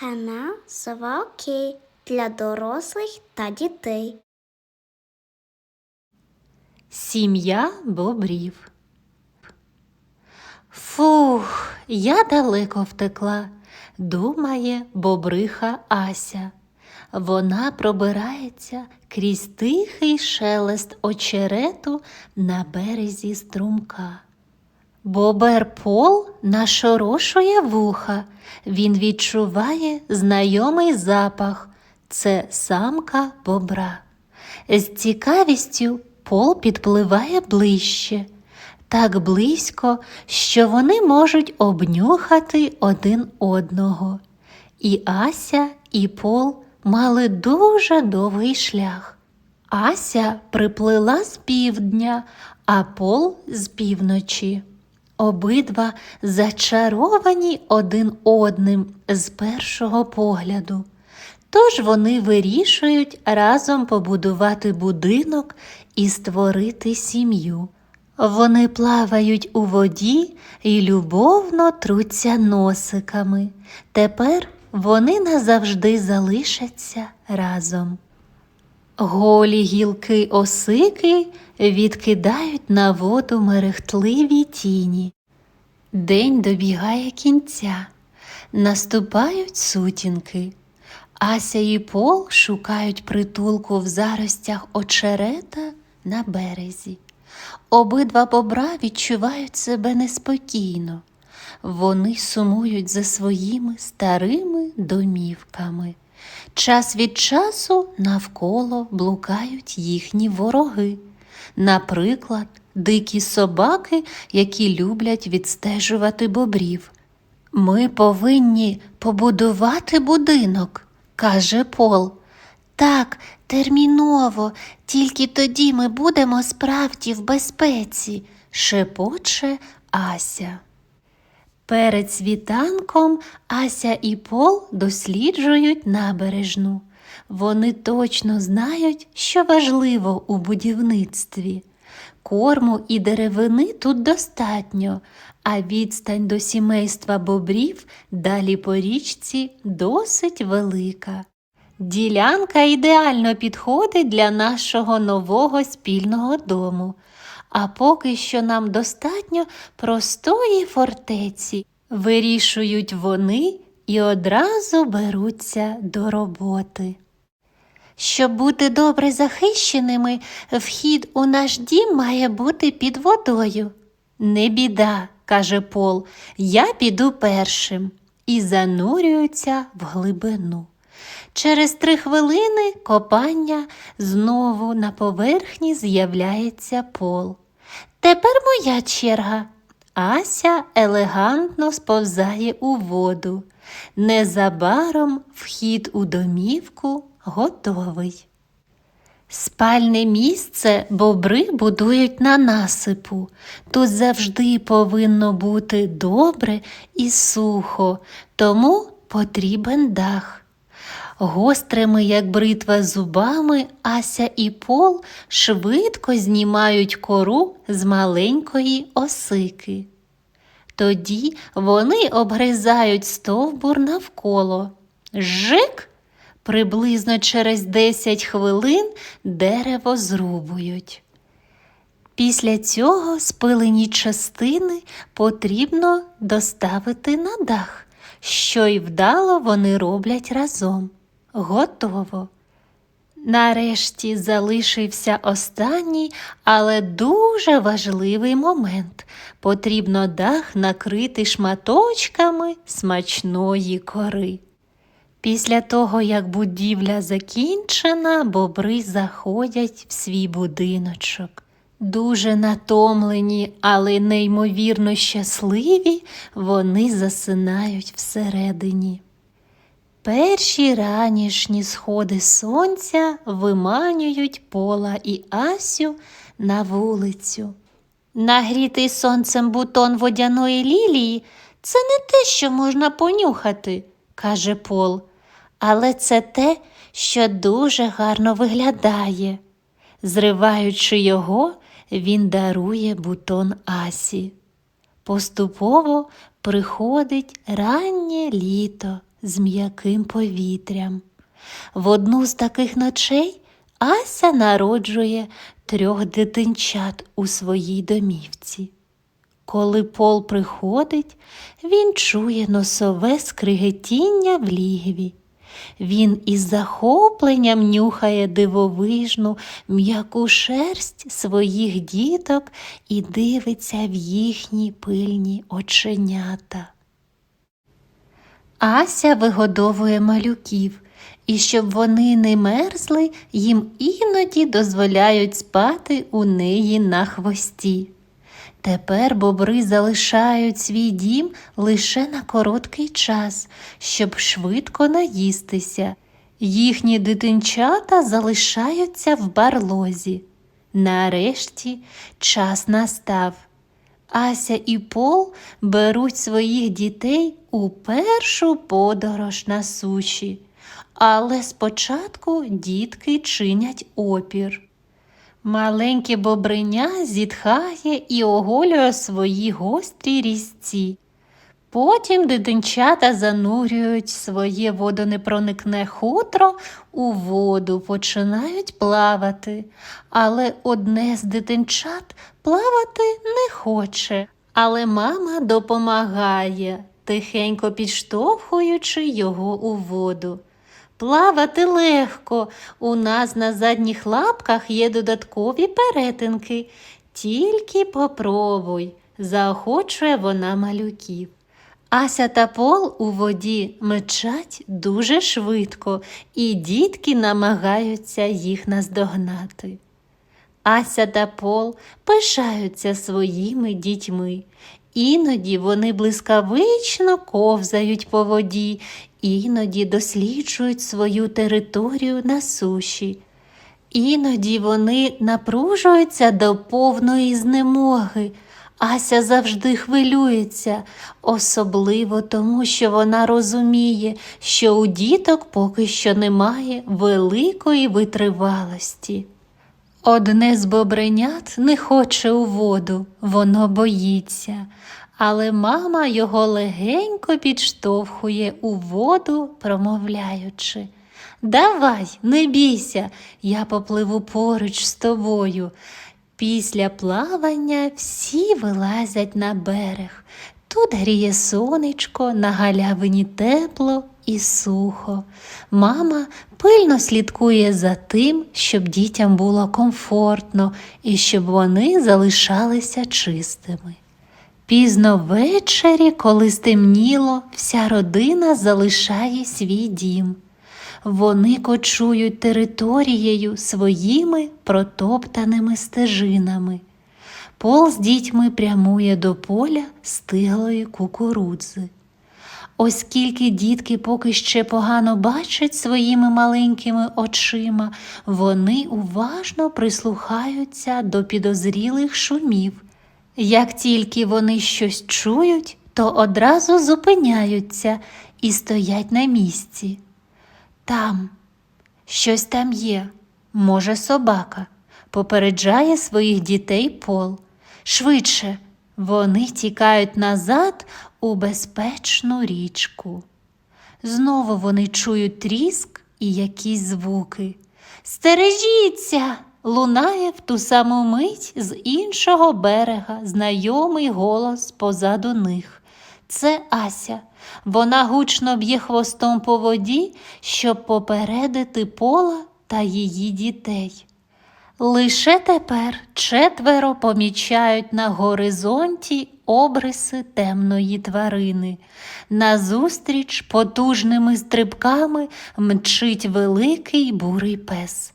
Канал Сова для дорослих та дітей. Сім'я бобрів. Фух, я далеко втекла, думає бобриха Ася. Вона пробирається крізь тихий шелест очерету на березі струмка. Бобер Пол нашорошує вуха, він відчуває знайомий запах це самка бобра. З цікавістю Пол підпливає ближче, так близько, що вони можуть обнюхати один одного. І Ася, і Пол мали дуже довгий шлях. Ася приплила з півдня, а Пол з півночі. Обидва зачаровані один одним з першого погляду. Тож вони вирішують разом побудувати будинок і створити сім'ю. Вони плавають у воді і любовно труться носиками. Тепер вони назавжди залишаться разом. Голі гілки осики відкидають на воду мерехтливі тіні. День добігає кінця, наступають сутінки. Ася і Пол шукають притулку в заростях очерета на березі. Обидва бобра відчувають себе неспокійно. Вони сумують за своїми старими домівками. Час від часу навколо блукають їхні вороги. Наприклад, дикі собаки, які люблять відстежувати бобрів. Ми повинні побудувати будинок, каже Пол. Так, терміново, тільки тоді ми будемо справді в безпеці, шепоче Ася. Перед світанком Ася і Пол досліджують набережну. Вони точно знають, що важливо у будівництві. Корму і деревини тут достатньо, а відстань до сімейства бобрів далі по річці досить велика. Ділянка ідеально підходить для нашого нового спільного дому. А поки що нам достатньо простої фортеці. Вирішують вони і одразу беруться до роботи. Щоб бути добре захищеними, вхід у наш дім має бути під водою. Не біда, каже Пол, я піду першим і занурюється в глибину. Через три хвилини копання знову на поверхні з'являється пол. Тепер моя черга. Ася елегантно сповзає у воду. Незабаром вхід у домівку готовий. Спальне місце бобри будують на насипу. Тут завжди повинно бути добре і сухо, тому потрібен дах. Гострими, як бритва зубами, Ася і Пол швидко знімають кору з маленької осики. Тоді вони обгризають стовбур навколо. Жик! Приблизно через 10 хвилин дерево зрубують. Після цього спилені частини потрібно доставити на дах, що й вдало вони роблять разом. Готово. Нарешті залишився останній, але дуже важливий момент. Потрібно дах накрити шматочками смачної кори. Після того, як будівля закінчена, бобри заходять в свій будиночок. Дуже натомлені, але неймовірно щасливі, вони засинають всередині. Перші ранішні сходи сонця виманюють пола і Асю на вулицю. Нагрітий сонцем бутон водяної лілії це не те, що можна понюхати, каже Пол, але це те, що дуже гарно виглядає. Зриваючи його, він дарує бутон Асі. Поступово приходить раннє літо з м'яким повітрям. В одну з таких ночей Ася народжує трьох дитинчат у своїй домівці. Коли Пол приходить, він чує носове скригетіння в лігві. Він із захопленням нюхає дивовижну м'яку шерсть своїх діток і дивиться в їхні пильні оченята. Ася вигодовує малюків, і щоб вони не мерзли, їм іноді дозволяють спати у неї на хвості. Тепер бобри залишають свій дім лише на короткий час, щоб швидко наїстися. Їхні дитинчата залишаються в барлозі. Нарешті час настав. Ася і Пол беруть своїх дітей у першу подорож на суші, але спочатку дітки чинять опір. Маленьке бобриня зітхає і оголює свої гострі різці. Потім дитинчата занурюють своє водонепроникне хутро у воду, починають плавати, але одне з дитинчат плавати не хоче, але мама допомагає, тихенько підштовхуючи його у воду. Плавати легко. У нас на задніх лапках є додаткові перетинки. Тільки попробуй, заохочує вона малюків. Ася та Пол у воді мечать дуже швидко, і дітки намагаються їх наздогнати. Ася та Пол пишаються своїми дітьми. Іноді вони блискавично ковзають по воді, іноді досліджують свою територію на суші. Іноді вони напружуються до повної знемоги. Ася завжди хвилюється, особливо тому, що вона розуміє, що у діток поки що немає великої витривалості. Одне з бобренят не хоче у воду, воно боїться, але мама його легенько підштовхує у воду, промовляючи Давай, не бійся, я попливу поруч з тобою. Після плавання всі вилазять на берег. Тут гріє сонечко, на галявині тепло і сухо. Мама пильно слідкує за тим, щоб дітям було комфортно і щоб вони залишалися чистими. Пізно ввечері, коли стемніло, вся родина залишає свій дім. Вони кочують територією своїми протоптаними стежинами. Пол з дітьми прямує до поля стиглої кукурудзи. Оскільки дітки поки ще погано бачать своїми маленькими очима, вони уважно прислухаються до підозрілих шумів. Як тільки вони щось чують, то одразу зупиняються і стоять на місці. Там, щось там є, може, собака, попереджає своїх дітей пол. Швидше вони тікають назад у безпечну річку. Знову вони чують тріск і якісь звуки. Стережіться! лунає в ту саму мить з іншого берега знайомий голос позаду них. Це Ася. Вона гучно б'є хвостом по воді, щоб попередити пола та її дітей. Лише тепер четверо помічають на горизонті обриси темної тварини. Назустріч потужними стрибками мчить великий бурий пес.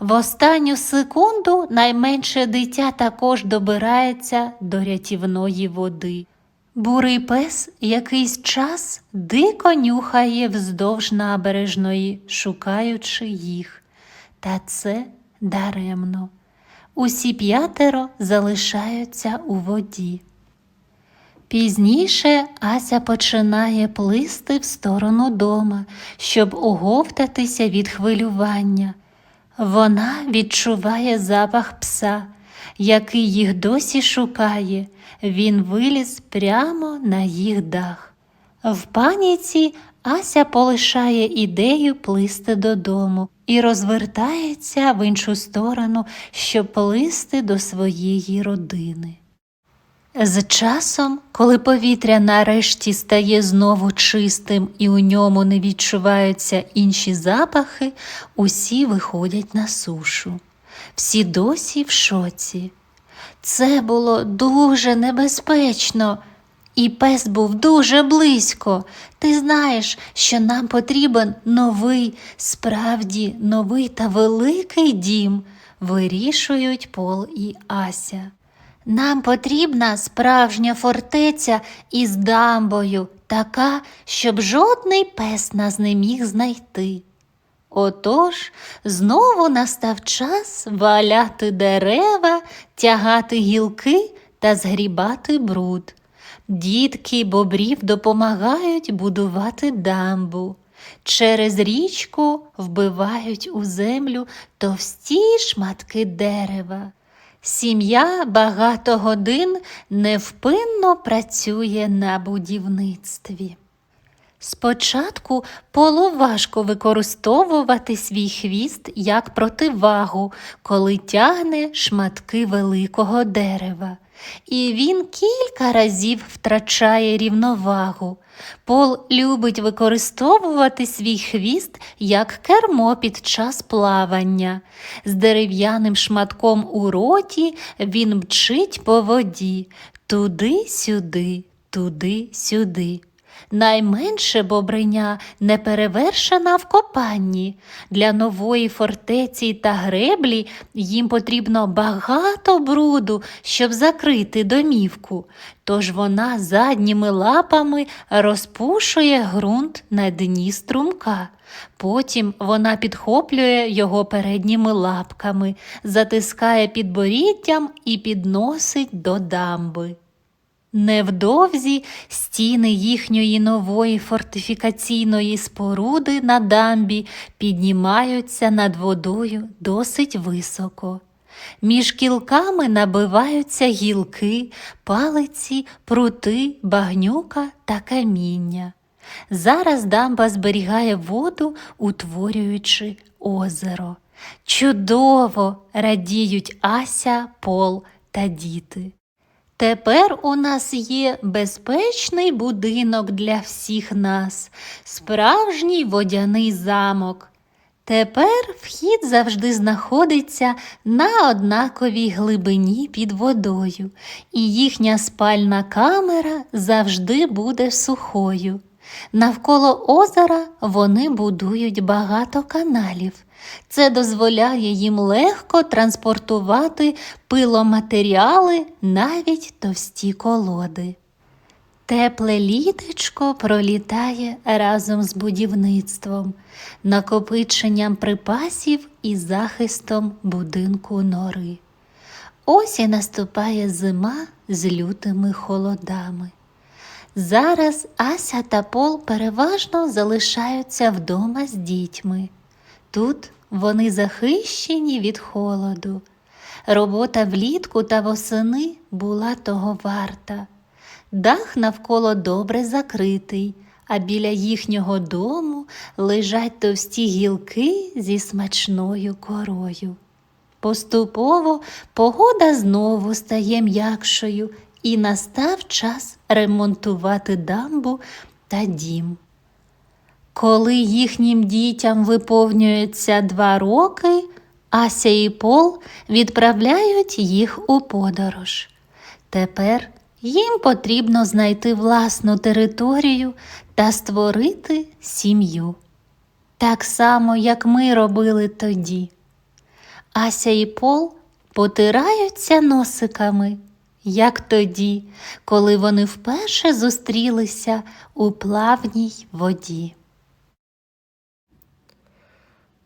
В останню секунду найменше дитя також добирається до рятівної води. Бурий пес якийсь час дико нюхає вздовж набережної, шукаючи їх. Та це даремно. Усі п'ятеро залишаються у воді. Пізніше Ася починає плисти в сторону дома, щоб оговтатися від хвилювання. Вона відчуває запах пса, який їх досі шукає. Він виліз прямо на їх дах. В паніці Ася полишає ідею плисти додому і розвертається в іншу сторону, щоб плисти до своєї родини. З часом, коли повітря нарешті стає знову чистим і у ньому не відчуваються інші запахи, усі виходять на сушу. Всі досі в шоці. Це було дуже небезпечно, і пес був дуже близько. Ти знаєш, що нам потрібен новий, справді новий та великий дім, вирішують Пол і Ася. Нам потрібна справжня фортеця із дамбою, така, щоб жодний пес нас не міг знайти. Отож знову настав час валяти дерева, тягати гілки та згрібати бруд. Дітки бобрів допомагають будувати дамбу. Через річку вбивають у землю товсті шматки дерева. Сім'я багато годин невпинно працює на будівництві. Спочатку полу важко використовувати свій хвіст як противагу, коли тягне шматки великого дерева. І він кілька разів втрачає рівновагу. Пол любить використовувати свій хвіст як кермо під час плавання. З дерев'яним шматком у роті він мчить по воді туди-сюди, туди-сюди. Найменше бобриня не перевершена в копанні. Для нової фортеці та греблі їм потрібно багато бруду, щоб закрити домівку. Тож вона задніми лапами розпушує ґрунт на дні струмка. Потім вона підхоплює його передніми лапками, затискає підборіддям і підносить до дамби. Невдовзі стіни їхньої нової фортифікаційної споруди на дамбі піднімаються над водою досить високо. Між кілками набиваються гілки, палиці, прути, багнюка та каміння. Зараз дамба зберігає воду, утворюючи озеро. Чудово радіють Ася, Пол та діти. Тепер у нас є безпечний будинок для всіх нас, справжній водяний замок. Тепер вхід завжди знаходиться на однаковій глибині під водою, і їхня спальна камера завжди буде сухою. Навколо озера вони будують багато каналів. Це дозволяє їм легко транспортувати пиломатеріали, навіть товсті колоди. Тепле літочко пролітає разом з будівництвом, накопиченням припасів і захистом будинку нори. Ось і наступає зима з лютими холодами. Зараз Ася та Пол переважно залишаються вдома з дітьми. Тут вони захищені від холоду. Робота влітку та восени була того варта. Дах навколо добре закритий, а біля їхнього дому лежать товсті гілки зі смачною корою. Поступово погода знову стає м'якшою, і настав час ремонтувати дамбу та дім. Коли їхнім дітям виповнюється два роки, Ася і Пол відправляють їх у подорож. Тепер їм потрібно знайти власну територію та створити сім'ю. Так само, як ми робили тоді. Ася і Пол потираються носиками, як тоді, коли вони вперше зустрілися у плавній воді.